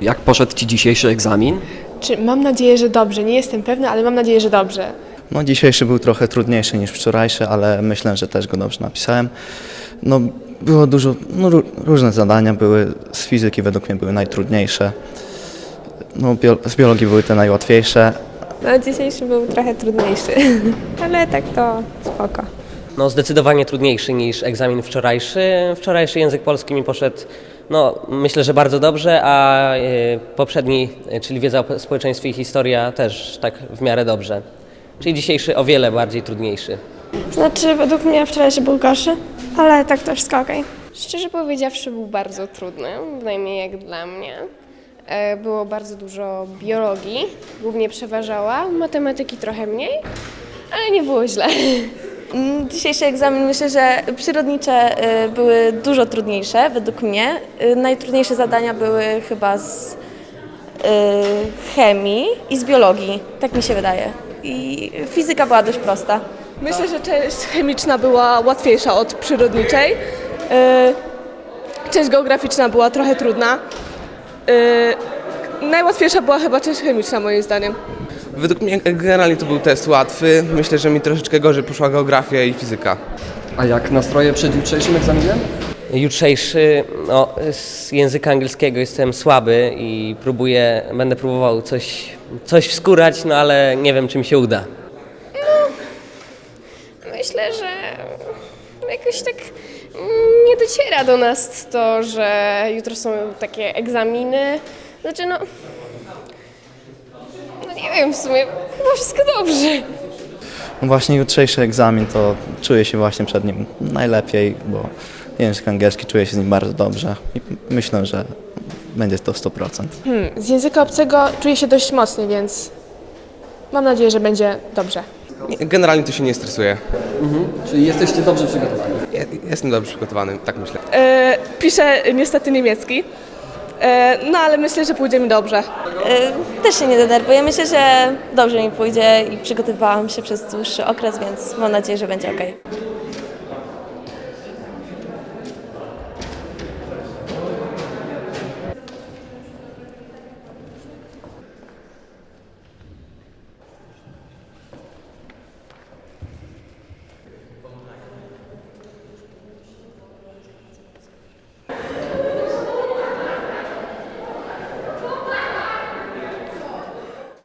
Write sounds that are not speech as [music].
Jak poszedł Ci dzisiejszy egzamin? Czy mam nadzieję, że dobrze. Nie jestem pewna, ale mam nadzieję, że dobrze. No dzisiejszy był trochę trudniejszy niż wczorajszy, ale myślę, że też go dobrze napisałem. No było dużo, no, ró- różne zadania były, z fizyki według mnie były najtrudniejsze. No bio, z biologii były te najłatwiejsze, No, dzisiejszy był trochę trudniejszy, [laughs] ale tak to spoko. No zdecydowanie trudniejszy niż egzamin wczorajszy. Wczorajszy język polski mi poszedł, no myślę, że bardzo dobrze, a e, poprzedni, czyli wiedza o społeczeństwie i historia też tak w miarę dobrze. Czyli dzisiejszy o wiele bardziej trudniejszy. Znaczy, według mnie wczorajszy był gorszy, ale tak to wszystko okej. Szczerze powiedziawszy, był bardzo trudny, bynajmniej jak dla mnie. E, Było bardzo dużo biologii, głównie przeważała, matematyki trochę mniej, ale nie było źle. Mm, Dzisiejszy egzamin myślę, że przyrodnicze y, były dużo trudniejsze według mnie. Y, Najtrudniejsze zadania były chyba z chemii i z biologii, tak mi się wydaje. I fizyka była dość prosta. Myślę, że część chemiczna była łatwiejsza od przyrodniczej. Część geograficzna była trochę trudna. Yy, Najłatwiejsza była chyba część chemiczna moim zdaniem. Według mnie generalnie to był test łatwy. Myślę, że mi troszeczkę gorzej poszła geografia i fizyka. A jak nastroje przed jutrzejszym egzaminem? Jutrzejszy, no z języka angielskiego jestem słaby i próbuję, będę próbował coś, coś wskórać, no ale nie wiem, czy mi się uda. Myślę, że jakoś tak nie dociera do nas to, że jutro są takie egzaminy. Znaczy, no. No nie wiem, w sumie chyba wszystko dobrze. No właśnie jutrzejszy egzamin to czuję się właśnie przed nim najlepiej, bo język angielski czuję się z nim bardzo dobrze i myślę, że będzie to 100%. Z języka obcego czuję się dość mocny, więc mam nadzieję, że będzie dobrze. Generalnie to się nie stresuję. Czyli jesteście dobrze przygotowani? Ja- Jestem dobrze przygotowany, tak myślę. E, piszę niestety niemiecki, e, no ale myślę, że pójdzie mi dobrze. Y, Też się nie denerwuję, myślę, że dobrze mi pójdzie i przygotowywałam się przez dłuższy okres, więc mam nadzieję, że będzie okej.